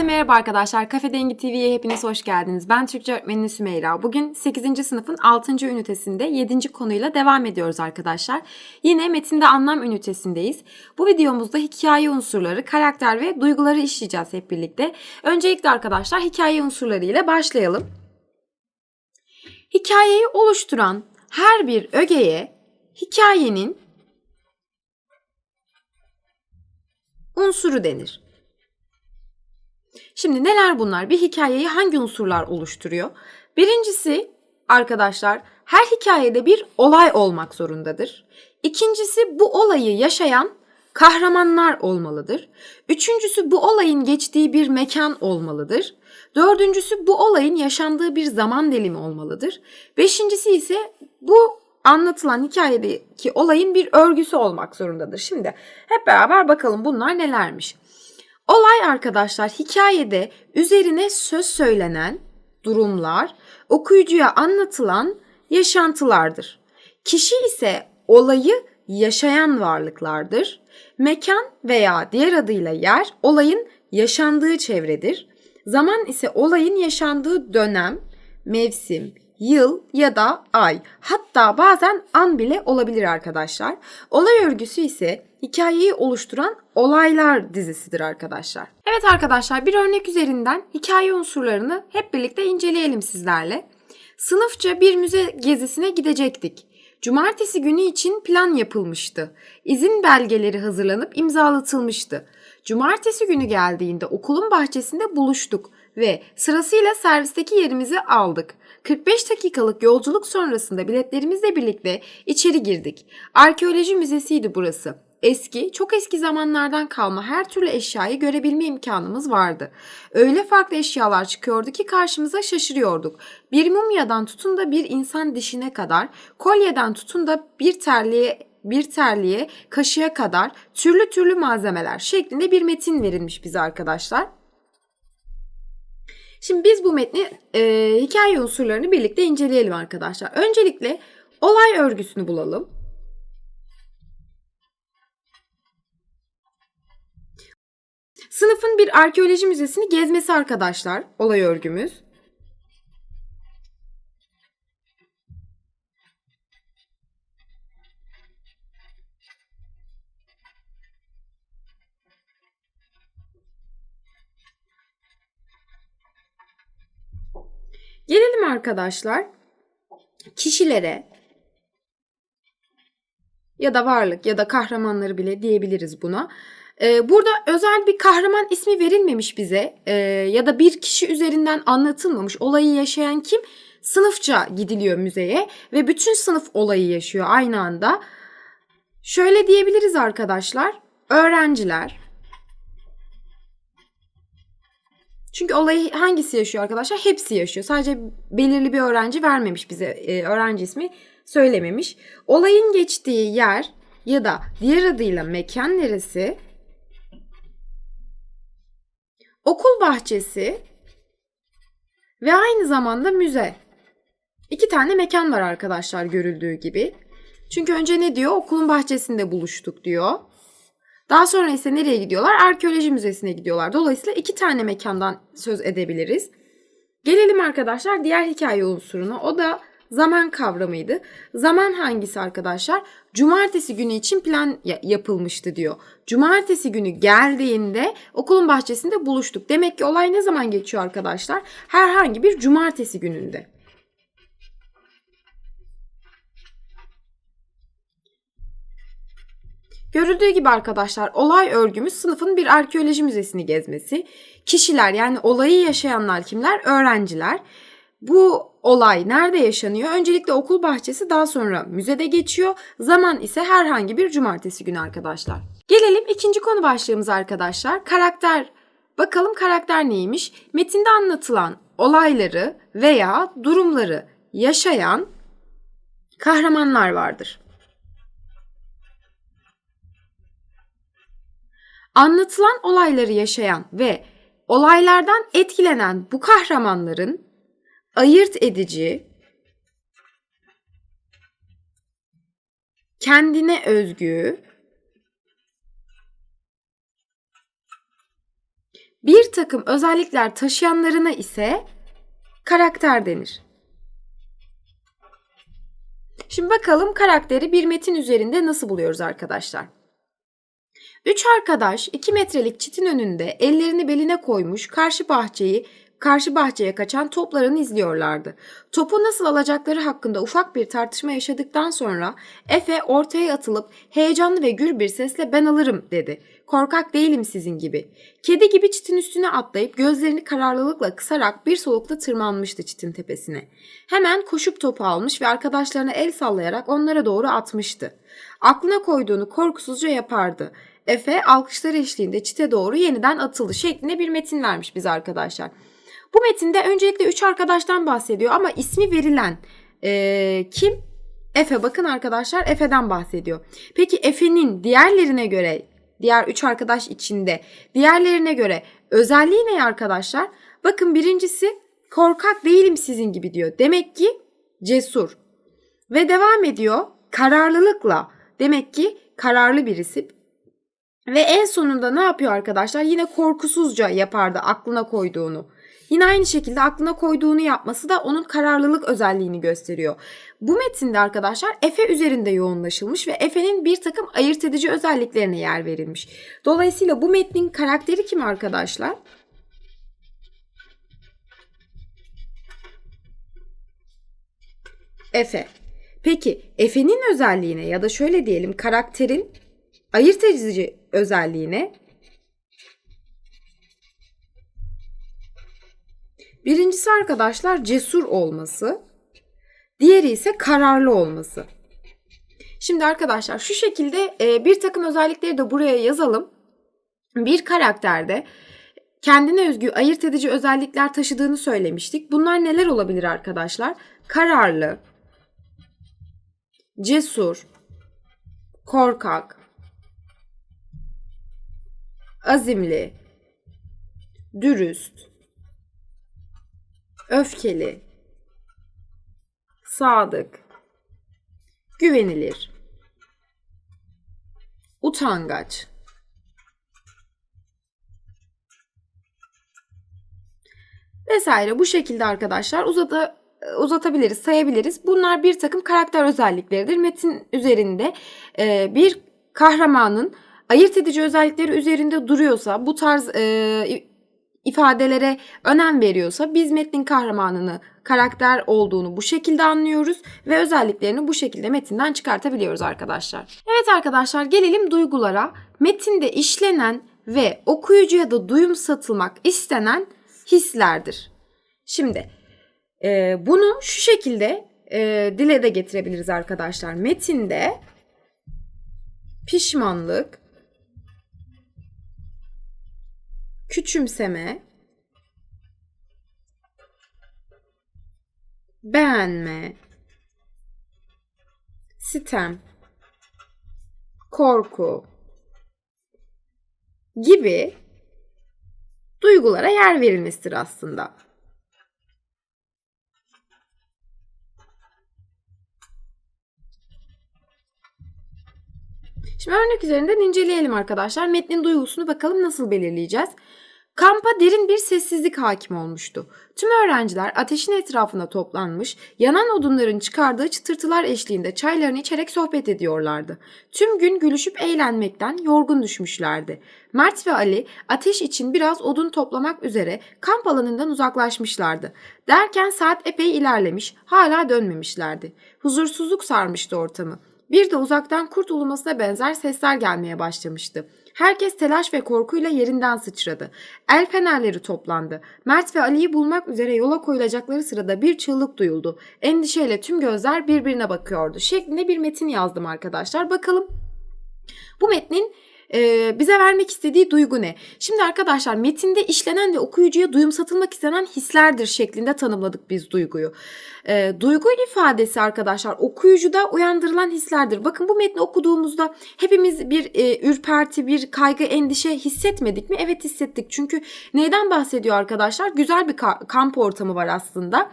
Herkese merhaba arkadaşlar. Kafe Dengi TV'ye hepiniz hoş geldiniz. Ben Türkçe öğretmeni Sümeyra. Bugün 8. sınıfın 6. ünitesinde 7. konuyla devam ediyoruz arkadaşlar. Yine metinde anlam ünitesindeyiz. Bu videomuzda hikaye unsurları, karakter ve duyguları işleyeceğiz hep birlikte. Öncelikle arkadaşlar hikaye unsurları ile başlayalım. Hikayeyi oluşturan her bir ögeye hikayenin unsuru denir. Şimdi neler bunlar? Bir hikayeyi hangi unsurlar oluşturuyor? Birincisi arkadaşlar her hikayede bir olay olmak zorundadır. İkincisi bu olayı yaşayan kahramanlar olmalıdır. Üçüncüsü bu olayın geçtiği bir mekan olmalıdır. Dördüncüsü bu olayın yaşandığı bir zaman dilimi olmalıdır. Beşincisi ise bu anlatılan hikayedeki olayın bir örgüsü olmak zorundadır. Şimdi hep beraber bakalım bunlar nelermiş. Olay arkadaşlar hikayede üzerine söz söylenen durumlar, okuyucuya anlatılan yaşantılardır. Kişi ise olayı yaşayan varlıklardır. Mekan veya diğer adıyla yer olayın yaşandığı çevredir. Zaman ise olayın yaşandığı dönem, mevsim, yıl ya da ay hatta bazen an bile olabilir arkadaşlar. Olay örgüsü ise hikayeyi oluşturan olaylar dizisidir arkadaşlar. Evet arkadaşlar bir örnek üzerinden hikaye unsurlarını hep birlikte inceleyelim sizlerle. Sınıfça bir müze gezisine gidecektik. Cumartesi günü için plan yapılmıştı. İzin belgeleri hazırlanıp imzalatılmıştı. Cumartesi günü geldiğinde okulun bahçesinde buluştuk ve sırasıyla servisteki yerimizi aldık. 45 dakikalık yolculuk sonrasında biletlerimizle birlikte içeri girdik. Arkeoloji müzesiydi burası. Eski, çok eski zamanlardan kalma her türlü eşyayı görebilme imkanımız vardı. Öyle farklı eşyalar çıkıyordu ki karşımıza şaşırıyorduk. Bir mumyadan tutun da bir insan dişine kadar, kolyeden tutun da bir terliğe bir terliğe, kaşığa kadar türlü türlü malzemeler şeklinde bir metin verilmiş bize arkadaşlar. Şimdi biz bu metni e, hikaye unsurlarını birlikte inceleyelim arkadaşlar. Öncelikle olay örgüsünü bulalım. Sınıfın bir arkeoloji müzesini gezmesi arkadaşlar olay örgümüz. Gelelim arkadaşlar kişilere ya da varlık ya da kahramanları bile diyebiliriz buna. Ee, burada özel bir kahraman ismi verilmemiş bize ee, ya da bir kişi üzerinden anlatılmamış. Olayı yaşayan kim? Sınıfça gidiliyor müzeye ve bütün sınıf olayı yaşıyor aynı anda. Şöyle diyebiliriz arkadaşlar. Öğrenciler, Çünkü olayı hangisi yaşıyor arkadaşlar? Hepsi yaşıyor. Sadece belirli bir öğrenci vermemiş bize e, öğrenci ismi söylememiş. Olayın geçtiği yer ya da diğer adıyla mekan neresi? Okul bahçesi ve aynı zamanda müze. İki tane mekan var arkadaşlar görüldüğü gibi. Çünkü önce ne diyor? Okulun bahçesinde buluştuk diyor. Daha sonra ise nereye gidiyorlar? Arkeoloji müzesine gidiyorlar. Dolayısıyla iki tane mekandan söz edebiliriz. Gelelim arkadaşlar diğer hikaye unsuruna. O da zaman kavramıydı. Zaman hangisi arkadaşlar? Cumartesi günü için plan yapılmıştı diyor. Cumartesi günü geldiğinde okulun bahçesinde buluştuk. Demek ki olay ne zaman geçiyor arkadaşlar? Herhangi bir cumartesi gününde. Görüldüğü gibi arkadaşlar olay örgümüz sınıfın bir arkeoloji müzesini gezmesi. Kişiler yani olayı yaşayanlar kimler? Öğrenciler. Bu olay nerede yaşanıyor? Öncelikle okul bahçesi daha sonra müzede geçiyor. Zaman ise herhangi bir cumartesi günü arkadaşlar. Gelelim ikinci konu başlığımız arkadaşlar. Karakter. Bakalım karakter neymiş? Metinde anlatılan olayları veya durumları yaşayan kahramanlar vardır. Anlatılan olayları yaşayan ve olaylardan etkilenen bu kahramanların ayırt edici, kendine özgü, Bir takım özellikler taşıyanlarına ise karakter denir. Şimdi bakalım karakteri bir metin üzerinde nasıl buluyoruz arkadaşlar? Üç arkadaş 2 metrelik çitin önünde ellerini beline koymuş karşı bahçeyi karşı bahçeye kaçan toplarını izliyorlardı. Topu nasıl alacakları hakkında ufak bir tartışma yaşadıktan sonra Efe ortaya atılıp heyecanlı ve gür bir sesle ben alırım dedi. Korkak değilim sizin gibi. Kedi gibi çitin üstüne atlayıp gözlerini kararlılıkla kısarak bir solukta tırmanmıştı çitin tepesine. Hemen koşup topu almış ve arkadaşlarına el sallayarak onlara doğru atmıştı. Aklına koyduğunu korkusuzca yapardı. Efe alkışlar eşliğinde çite doğru yeniden atıldı şeklinde bir metin vermiş bize arkadaşlar. Bu metinde öncelikle üç arkadaştan bahsediyor ama ismi verilen eee, kim? Efe bakın arkadaşlar Efe'den bahsediyor. Peki Efe'nin diğerlerine göre diğer üç arkadaş içinde diğerlerine göre özelliği ne arkadaşlar? Bakın birincisi korkak değilim sizin gibi diyor. Demek ki cesur. Ve devam ediyor kararlılıkla. Demek ki kararlı birisi. Ve en sonunda ne yapıyor arkadaşlar? Yine korkusuzca yapardı aklına koyduğunu. Yine aynı şekilde aklına koyduğunu yapması da onun kararlılık özelliğini gösteriyor. Bu metinde arkadaşlar Efe üzerinde yoğunlaşılmış ve Efe'nin bir takım ayırt edici özelliklerine yer verilmiş. Dolayısıyla bu metnin karakteri kim arkadaşlar? Efe. Peki Efe'nin özelliğine ya da şöyle diyelim karakterin ayırt edici özelliğine Birincisi arkadaşlar cesur olması. Diğeri ise kararlı olması. Şimdi arkadaşlar şu şekilde e, bir takım özellikleri de buraya yazalım. Bir karakterde kendine özgü ayırt edici özellikler taşıdığını söylemiştik. Bunlar neler olabilir arkadaşlar? Kararlı, cesur, korkak, azimli, dürüst, öfkeli, sadık, güvenilir, utangaç, vesaire. Bu şekilde arkadaşlar uzata, uzatabiliriz, sayabiliriz. Bunlar bir takım karakter özellikleridir. Metin üzerinde e, bir kahramanın ayırt edici özellikleri üzerinde duruyorsa, bu tarz e, ifadelere önem veriyorsa biz metnin kahramanını karakter olduğunu bu şekilde anlıyoruz ve özelliklerini bu şekilde metinden çıkartabiliyoruz arkadaşlar. Evet arkadaşlar gelelim duygulara. Metinde işlenen ve okuyucuya da duyum satılmak istenen hislerdir. Şimdi e, bunu şu şekilde e, dile de getirebiliriz arkadaşlar. Metinde pişmanlık, küçümseme, beğenme, sitem, korku gibi duygulara yer verilmesidir aslında. Şimdi örnek üzerinden inceleyelim arkadaşlar. Metnin duygusunu bakalım nasıl belirleyeceğiz. Kampa derin bir sessizlik hakim olmuştu. Tüm öğrenciler ateşin etrafına toplanmış, yanan odunların çıkardığı çıtırtılar eşliğinde çaylarını içerek sohbet ediyorlardı. Tüm gün gülüşüp eğlenmekten yorgun düşmüşlerdi. Mert ve Ali ateş için biraz odun toplamak üzere kamp alanından uzaklaşmışlardı. Derken saat epey ilerlemiş, hala dönmemişlerdi. Huzursuzluk sarmıştı ortamı. Bir de uzaktan kurt ulumasına benzer sesler gelmeye başlamıştı. Herkes telaş ve korkuyla yerinden sıçradı. El fenerleri toplandı. Mert ve Ali'yi bulmak üzere yola koyulacakları sırada bir çığlık duyuldu. Endişeyle tüm gözler birbirine bakıyordu. Şeklinde bir metin yazdım arkadaşlar. Bakalım bu metnin e, bize vermek istediği duygu ne? Şimdi arkadaşlar metinde işlenen ve okuyucuya duyum satılmak istenen hislerdir şeklinde tanımladık biz duyguyu. E, duygu ifadesi arkadaşlar okuyucuda uyandırılan hislerdir. Bakın bu metni okuduğumuzda hepimiz bir e, ürperti, bir kaygı, endişe hissetmedik mi? Evet hissettik. Çünkü neyden bahsediyor arkadaşlar? Güzel bir ka- kamp ortamı var aslında.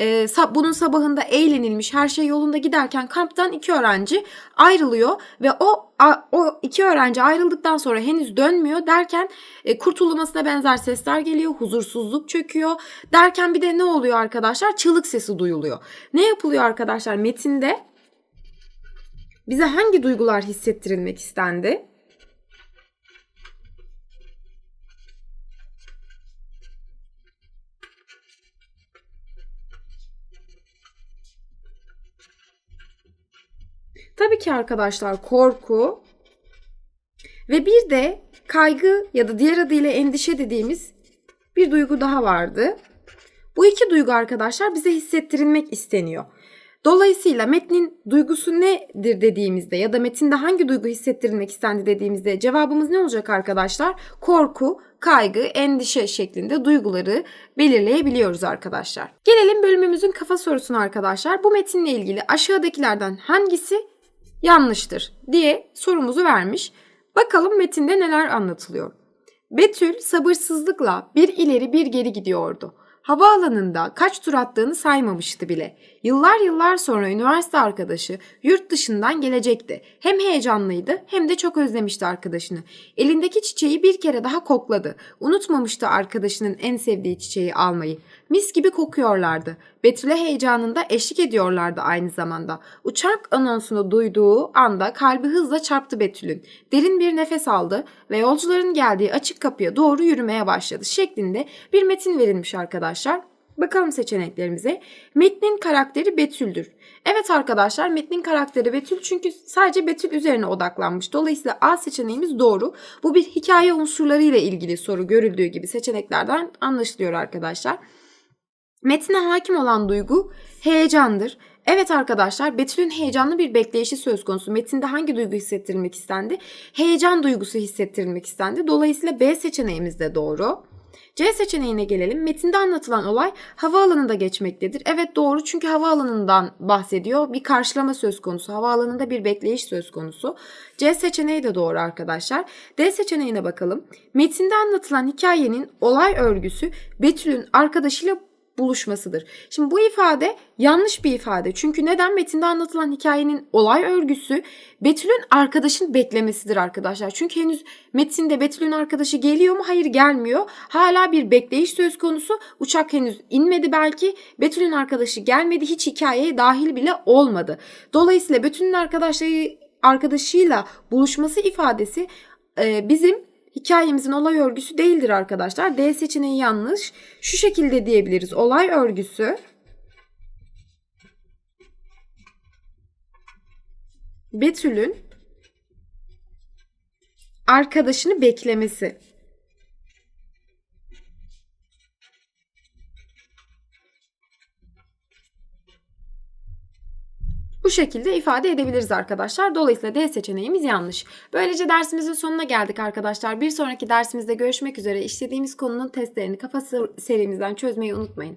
Ee, bunun sabahında eğlenilmiş, her şey yolunda giderken kamptan iki öğrenci ayrılıyor ve o o iki öğrenci ayrıldıktan sonra henüz dönmüyor derken e, kurtulmasına benzer sesler geliyor, huzursuzluk çöküyor. Derken bir de ne oluyor arkadaşlar? Çığlık sesi duyuluyor. Ne yapılıyor arkadaşlar metinde? Bize hangi duygular hissettirilmek istendi? Tabii ki arkadaşlar korku ve bir de kaygı ya da diğer adıyla endişe dediğimiz bir duygu daha vardı. Bu iki duygu arkadaşlar bize hissettirilmek isteniyor. Dolayısıyla metnin duygusu nedir dediğimizde ya da metinde hangi duygu hissettirilmek istendi dediğimizde cevabımız ne olacak arkadaşlar? Korku, kaygı, endişe şeklinde duyguları belirleyebiliyoruz arkadaşlar. Gelelim bölümümüzün kafa sorusuna arkadaşlar. Bu metinle ilgili aşağıdakilerden hangisi yanlıştır diye sorumuzu vermiş. Bakalım metinde neler anlatılıyor. Betül sabırsızlıkla bir ileri bir geri gidiyordu. Havaalanında kaç tur attığını saymamıştı bile. Yıllar yıllar sonra üniversite arkadaşı yurt dışından gelecekti. Hem heyecanlıydı hem de çok özlemişti arkadaşını. Elindeki çiçeği bir kere daha kokladı. Unutmamıştı arkadaşının en sevdiği çiçeği almayı. Mis gibi kokuyorlardı. Betül'e heyecanında eşlik ediyorlardı aynı zamanda. Uçak anonsunu duyduğu anda kalbi hızla çarptı Betül'ün. Derin bir nefes aldı ve yolcuların geldiği açık kapıya doğru yürümeye başladı şeklinde bir metin verilmiş arkadaşlar. Bakalım seçeneklerimize. Metnin karakteri Betül'dür. Evet arkadaşlar metnin karakteri Betül çünkü sadece Betül üzerine odaklanmış. Dolayısıyla A seçeneğimiz doğru. Bu bir hikaye unsurlarıyla ilgili soru görüldüğü gibi seçeneklerden anlaşılıyor arkadaşlar. Metne hakim olan duygu heyecandır. Evet arkadaşlar Betül'ün heyecanlı bir bekleyişi söz konusu. Metinde hangi duygu hissettirilmek istendi? Heyecan duygusu hissettirilmek istendi. Dolayısıyla B seçeneğimiz de doğru. C seçeneğine gelelim. Metinde anlatılan olay havaalanında geçmektedir. Evet doğru çünkü havaalanından bahsediyor. Bir karşılama söz konusu. Havaalanında bir bekleyiş söz konusu. C seçeneği de doğru arkadaşlar. D seçeneğine bakalım. Metinde anlatılan hikayenin olay örgüsü Betül'ün arkadaşıyla buluşmasıdır. Şimdi bu ifade yanlış bir ifade. Çünkü neden metinde anlatılan hikayenin olay örgüsü Betül'ün arkadaşın beklemesidir arkadaşlar. Çünkü henüz metinde Betül'ün arkadaşı geliyor mu? Hayır gelmiyor. Hala bir bekleyiş söz konusu. Uçak henüz inmedi belki. Betül'ün arkadaşı gelmedi. Hiç hikayeye dahil bile olmadı. Dolayısıyla Betül'ün arkadaşları arkadaşıyla buluşması ifadesi e, bizim hikayemizin olay örgüsü değildir arkadaşlar. D seçeneği yanlış. Şu şekilde diyebiliriz. Olay örgüsü Betül'ün arkadaşını beklemesi. Bu şekilde ifade edebiliriz arkadaşlar. Dolayısıyla D seçeneğimiz yanlış. Böylece dersimizin sonuna geldik arkadaşlar. Bir sonraki dersimizde görüşmek üzere. İşlediğimiz konunun testlerini kafa serimizden çözmeyi unutmayın.